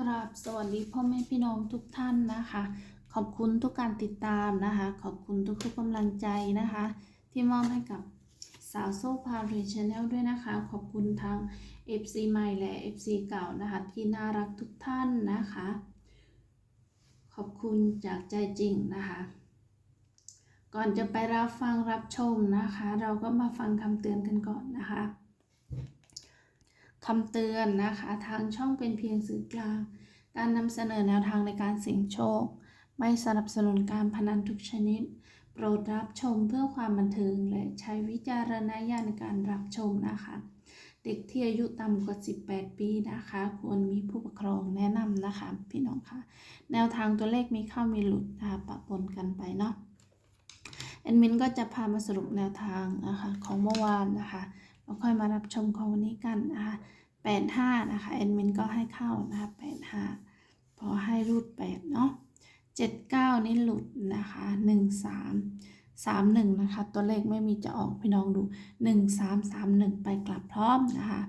กราบสวัสดีพ่อแม่พี่น้องทุกท่านนะคะ ขอบคุณทุกการติดตามนะคะ ขอบคุณทุกๆกำลังใจนะคะ ที่มอบให้กับสาวโซ่พาเรชแนลด้วยนะคะ ขอบคุณทาง FC ใหม่และ FC เก่านะคะ ที่น่ารักทุกท่านนะคะ ขอบคุณจากใจจริงนะคะ ก่อนจะไปรับฟังรับชมนะคะ เราก็มาฟังคำเตือนกันก่อนนะคะ คำเตือนนะคะ ทางช่องเป็นเพียงสื่อกลาง การนำเสนอแนวทางในการเสี่ยงโชค ไม่สนับสนุนการพนันทุกชนิด โปรดรับชมเพื่อความบันเทิงและใช้วิจารณญาณในการรับชมนะคะ เด็กที่อายุต่ำกว่า 18 ปีนะคะ ควรมีผู้ปกครองแนะนำนะคะ พี่น้องคะแนวทางตัวเลขมีเข้ามีหลุดนะคะปะปนกันไปเนาะแอดมินก็จะพามาสรุปแนวทางนะคะของเมื่อวานนะคะ แล้วค่อยมารับชมของวันนี้กันนะคะแปดห้านะคะแอดมินก็ให้เข้านะคะแปดห้าพอให้รูดแปดเนาะเจ็ดเก้านี่หลุดนะคะหนึ่งสามสามหนึ่งนะคะ ตัวเลขไม่มีจะออกพี่น้องดูหนึ่งสามสามหนึ่งไปกลับพร้อมนะคะ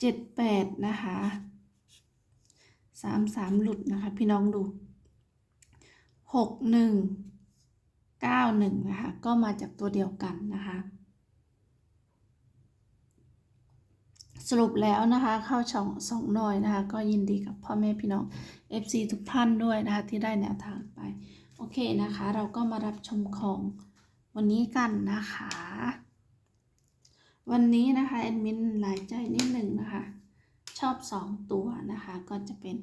เจ็ดแปดนะคะสามสามหลุดนะคะ พี่น้องดูหกหนึ่งเก้าหนึ่งนะคะ ก็มาจากตัวเดียวกันนะคะ สรุปแล้วนะคะเข้าช่องสองหน่อยนะคะ ก็ยินดีกับพ่อแม่พี่น้อง FC ทุกท่านด้วยนะคะที่ได้แนวทางไป โอเคนะคะ เราก็มารับชมของวันนี้กันนะคะ วันนี้นะคะแอดมินหลายใจนิดหนึ่งนะคะ ชอบ 2 ตัวนะคะ ก็จะเป็น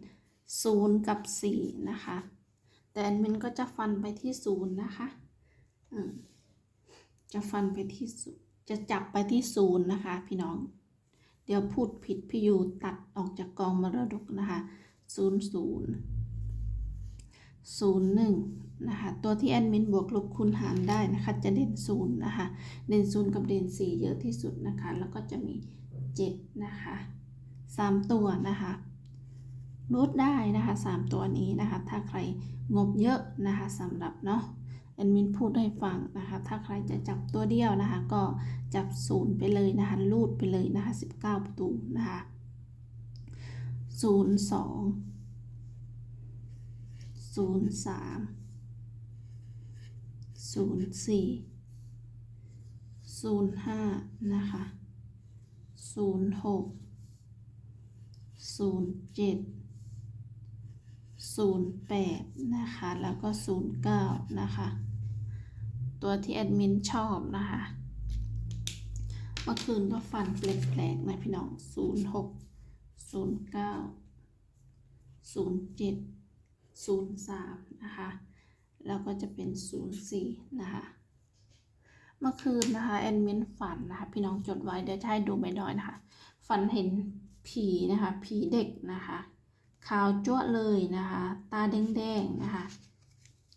0 กับ 4 นะคะ แต่แอดมินก็จะฟันไปที่ 0 นะคะจะฟันไปที่จะจับไปที่ 0 นะคะ พี่น้อง เดี๋ยวพูดผิดพี่ยูตัดออกจากกองมรดกนะคะศูนย์ศูนย์ศูนย์หนึ่งนะคะ ตัวที่แอดมินบวกลบคูณหารได้นะคะ จะเด่นศูนย์นะคะ เด่นศูนย์กับเด่นสีเยอะที่สุดนะคะ แล้วก็จะมีเจ็ดนะคะสามตัวนะคะรูดได้นะคะสามตัวนี้นะคะ ถ้าใครงบเยอะนะคะสำหรับเนาะ แอดมินพูดให้ฟังนะคะ ถ้าใครจะจับตัวเดียวนะคะ ก็จับศูนย์ไปเลยนะคะรูดไปเลยนะคะ 19 ประตูนะคะ02 03 04 05นะคะ06 07 08 นะคะ แล้วก็ 09 นะคะ ตัวที่แอดมินชอบนะคะ เมื่อคืนก็ฟันแปลกๆนะพี่น้อง 06 09 07 03 นะคะ แล้วก็จะเป็น 04 นะคะ เมื่อคืนนะคะ แอดมินฝันนะคะ พี่น้องจดไว้เดี๋ยวจะให้ดูไม่น้อยนะคะ ฝันเห็นผีนะคะ ผีเด็กนะคะ ขาวจั่วเลยนะคะ ตาแดงๆนะคะ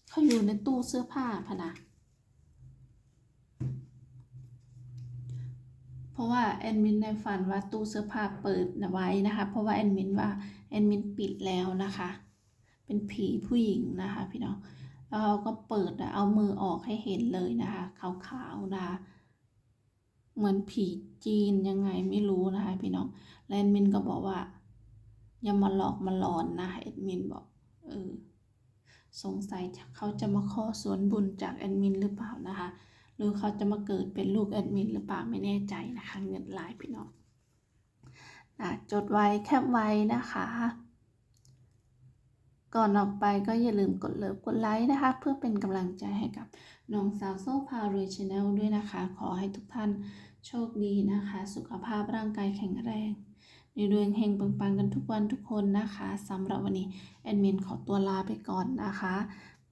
เขาอยู่ในตู้เสื้อผ้าพะนะเพราะว่าแอดมินในฝันว่าตู้เสื้อผ้าเปิดไว้นะคะ เพราะว่าแอดมินว่าแอดมินปิดแล้วนะคะ เป็นผีผู้หญิงนะคะพี่น้องแล้วเราก็เปิดเอามือออกให้เห็นเลยนะคะขาวๆนะคะเหมือนผีจีนยังไงไม่รู้นะคะพี่น้องแล้วแอดมินก็บอกว่า อย่ามาหลอกมาหลอนนะแอดมินบอกเออสงสัยเขาจะมาขอส่วนบุญจากแอดมินหรือเปล่านะคะหรือเขาจะมาเกิดเป็นลูกแอดมินหรือเปล่าไม่แน่ใจนะคะ เงินหลายพี่น้องนะจดไว้แคปไว้นะคะ ก่อนออกไปก็อย่าลืมกดเลิฟกดไลค์นะคะ เพื่อเป็นกำลังใจให้กับน้องสาวโซ่พาเรชแนลด้วยนะคะ ขอให้ทุกท่านโชคดีนะคะ สุขภาพร่างกายแข็งแรง เรื่องเฮงปังๆกันทุกวันทุกคนนะคะสำหรับวันนี้แอดมินขอตัวลาไปก่อนนะคะ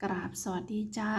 กราบสวัสดีจ้า